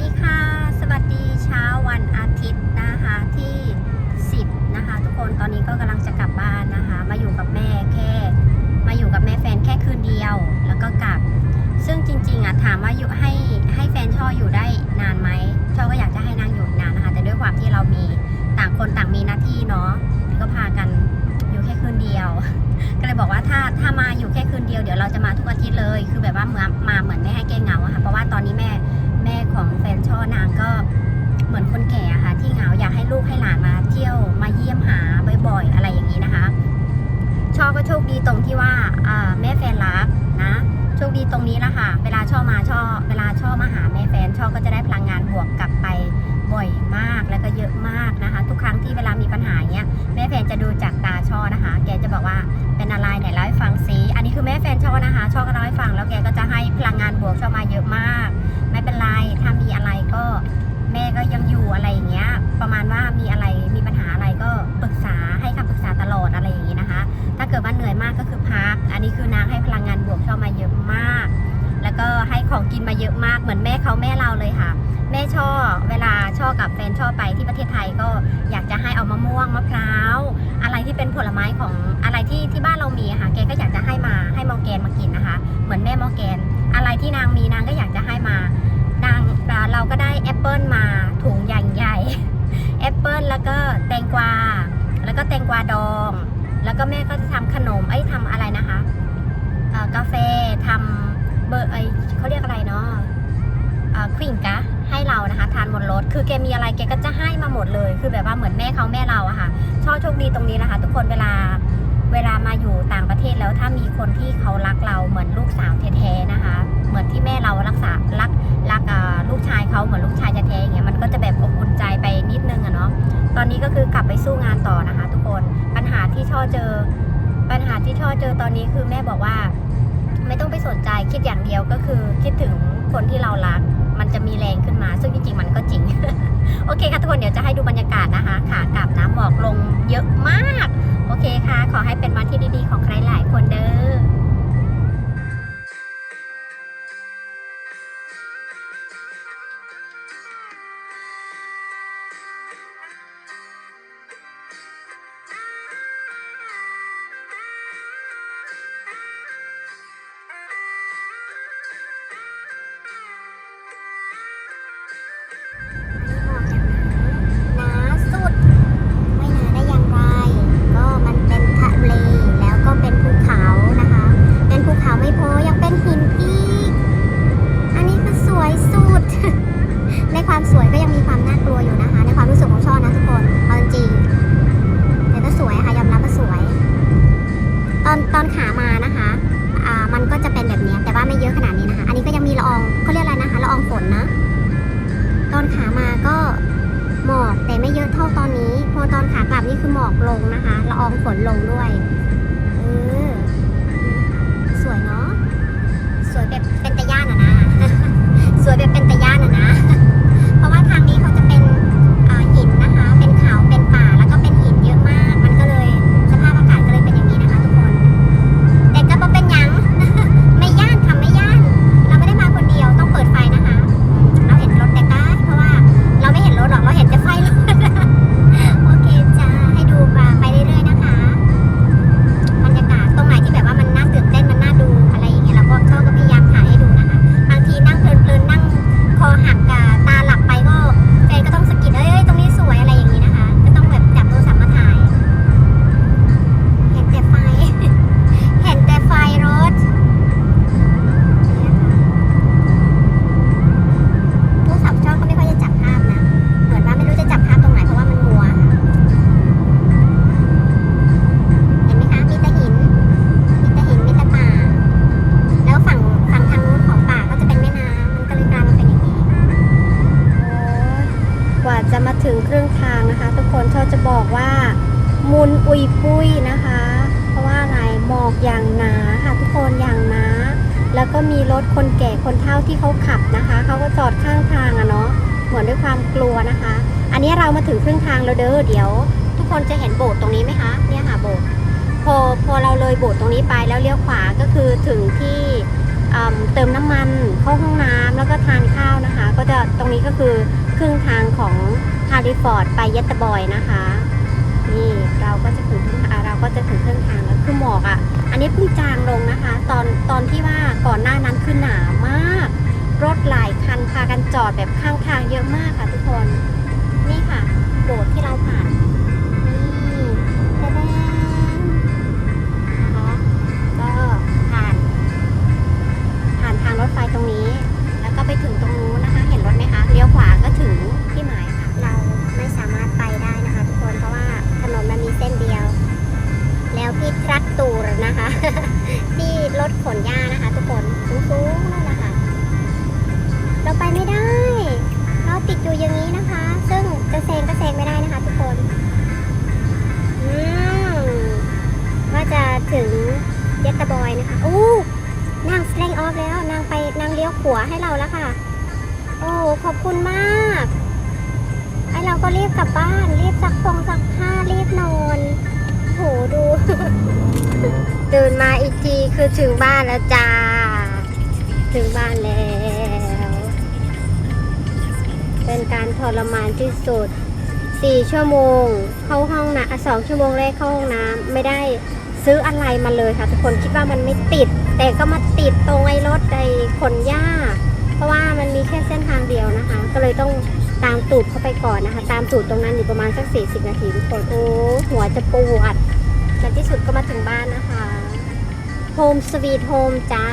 ดีค่ะ สวัสดีเช้าวันอาทิตย์นะคะที่ 10 นะคะ ทุกคนตอนนี้ก็กำลังจะกลับบ้านนะคะ มาอยู่กับแม่แค่ มาอยู่กับแม่แฟนแค่คืนเดียว แล้วก็กลับ ซึ่งจริงๆอะถามว่าอยู่ให้ให้แฟนช่ออยู่ได้นานไหมช่อก็อยากจะให้นางอยู่นานนะคะ แต่ด้วยความที่เรามีต่างคนต่างมีหน้าที่เนาะก็พากันอยู่แค่คืนเดียว ก็เลยบอกว่าถ้าถ้ามาอยู่แค่คืนเดียวเดี๋ยวเราจะมาทุกอาทิตย์เลย คือแบบว่ามามาเหมือนไม่ให้แกเหงาอะค่ะเพราะว่าตอนนี้แม่ แม่ของแฟนช่อนางก็เหมือนคนแก่ค่ะ ที่เหงาอยากให้ลูกให้หลานมาเที่ยวมาเยี่ยมหาบ่อยๆ อะไรอย่างนี้นะคะ ช่อก็โชคดีตรงที่ว่าแม่แฟนรักนะโชคดีตรงนี้ละค่ะ เวลาช่อมาช่อ เวลาช่อมาหาแม่แฟนช่อก็จะได้พลังงานบวกกลับไปบ่อยมากแล้วก็เยอะมากนะคะ ทุกครั้งที่เวลามีปัญหาเงี้ยแม่แฟนจะดูจากตาช่อนะคะ แกจะบอกว่าเป็นอะไรไหนเล่าให้ฟังซิอันนี้คือแม่แฟนช่อนะคะ ช่อก็เล่าให้ฟังแล้วแกก็จะให้พลังงานบวกช่อมาเยอะมาก ไม่เป็นไร ประมาณว่ามีอะไรมีปัญหาอะไรก็ปรึกษาให้คำปรึกษาตลอดอะไรอย่างงี้นะคะ ถ้าเกิดว่าเหนื่อยมากก็คือพัก อันนี้คือนางให้พลังงานบวกช่อมาเยอะมาก แล้วก็ให้ของกินมาเยอะมากเหมือนแม่เขาแม่เราเลยค่ะ แม่ช่อเวลาช่อกับแฟนช่อไปที่ประเทศไทยก็อยากจะให้เอามะม่วงมะพร้าวอะไรที่เป็นผลไม้ของอะไรที่ที่บ้านเรามีค่ะแกก็อยากจะให้มาให้มอร์แกนมากินนะคะ เหมือนแม่มอร์แกน อะไรที่นางมีนางก็อยากจะให้มานางเราก็ได้แอปเปิลมาถุงใหญ่ๆ อปเปิลแล้วก็แตงกวา แล้วก็แตงกวาดอง แล้วก็แม่ก็จะทำขนมเอ้ทำอะไรนะคะกาแฟทำเบอร์ไอเขาเรียกอะไรเนาะควิงกะให้เรานะคะทานบนรถ คือแกมีอะไรแกก็จะให้มาหมดเลย คือแบบว่าเหมือนแม่เขาแม่เราอะค่ะชอบโชคดีตรงนี้นะคะ ทุกคนเวลาเวลามาอยู่ต่างประเทศแล้วถ้ามีคนที่เขารักเราเหมือนลูกสาวแท้ๆนะคะ เหมือนที่แม่เรารักษารักรักลูกชายเขาเหมือนลูกชาย นี้ก็คือกลับไปสู้งานต่อนะคะ ทุกคนปัญหาที่ช่อเจอ ปัญหาที่ช่อเจอตอนนี้คือแม่บอกว่า ไม่ต้องไปสนใจคิดอย่างเดียวก็คือ คิดถึงคนที่เรารัก มันจะมีแรงขึ้นมา ซึ่งจริงๆมันก็จริง โอเคค่ะทุกคนเดี๋ยวจะให้ดูบรรยากาศนะคะขากลับน้ำหมอกลงเยอะมาก โอเคค่ะ ขอให้เป็นวันที่ดีๆของใครหลายคนเด้อ ขากลับนี่คือหมอกลงนะคะ ละอองฝนลงด้วย เออ สวยเนาะ สวยแบบเป็นตะย่านอะนะ สวยแบบเป็นตะย่านอะนะ ยปุยนะคะ เพราะว่าอะไรหมอกอย่างหนาค่ะทุกคนอย่างหนา แล้วก็มีรถคนแก่คนเฒ่าที่เขาขับนะคะ เขาก็จอดข้างทางอะเนาะเหมือนด้วยความกลัวนะคะ อันนี้เรามาถึงครึ่งทางแล้วเด้อเดี๋ยว ทุกคนจะเห็นโบสถ์ตรงนี้ไหมคะเนี่ยค่ะโบสถ์พอพอเราเลยโบสถ์ตรงนี้ไปแล้วเลี้ยวขวาก็คือถึงที่เติมน้ำมันเข้าห้องน้ำแล้วก็ทานข้าวนะคะ ก็จะตรงนี้ก็คือครึ่งทางของฮาริฟอร์ดไปเยตบอยนะคะ นี่เราก็จะถึงเราก็จะถึงครึ่งทางแล้วคือหมอกอะ อันนี้เพิ่งจางลงนะคะ ตอนตอนที่ว่าก่อนหน้านั้นคือหนามาก รถหลายคันพากันจอดแบบข้างทางเยอะมากค่ะทุกคน นี่ค่ะโบสถ์ที่เราผ่าน ที่รถขนหญ้านะคะ ทุกคนสูงๆนั่นนะคะ เราไปไม่ได้ เราติดอยู่อย่างนี้นะคะ ซึ่งจะเซงก็เซงไม่ได้นะคะ ทุกคนอืมว่าจะถึงเยตเตอร์บอยนะคะอู้นางแสดงออฟแล้วนางไปนางเลี้ยวขวาให้เราแล้วค่ะ โอ้ขอบคุณมากไอเราก็รีบกลับบ้าน รีบซักฟงซักผ้ารีบนอนโหดู ตื่นมาอีกทีคือถึงบ้านแล้วจ้า ถึงบ้านแล้ว เป็นการทรมานที่สุดสี่ชั่วโมง เข้าห้องน้ำสองชั่วโมงแรกเข้าห้องน้ำไม่ได้ซื้ออะไรมาเลยค่ะ ทุกคนคิดว่ามันไม่ติด แต่ก็มาติดตรงไอ้รถไอ้ขนหญ้า เพราะว่ามันมีแค่เส้นทางเดียวนะคะ ก็เลยต้องตามตูดเข้าไปก่อนนะคะ ตามตูดตรงนั้นอยู่ประมาณสักสี่สิบนาทีทุกคนโอ้หัวจะปวด และที่สุดก็มาถึงบ้านนะคะ โฮมสวีทโฮมจ้า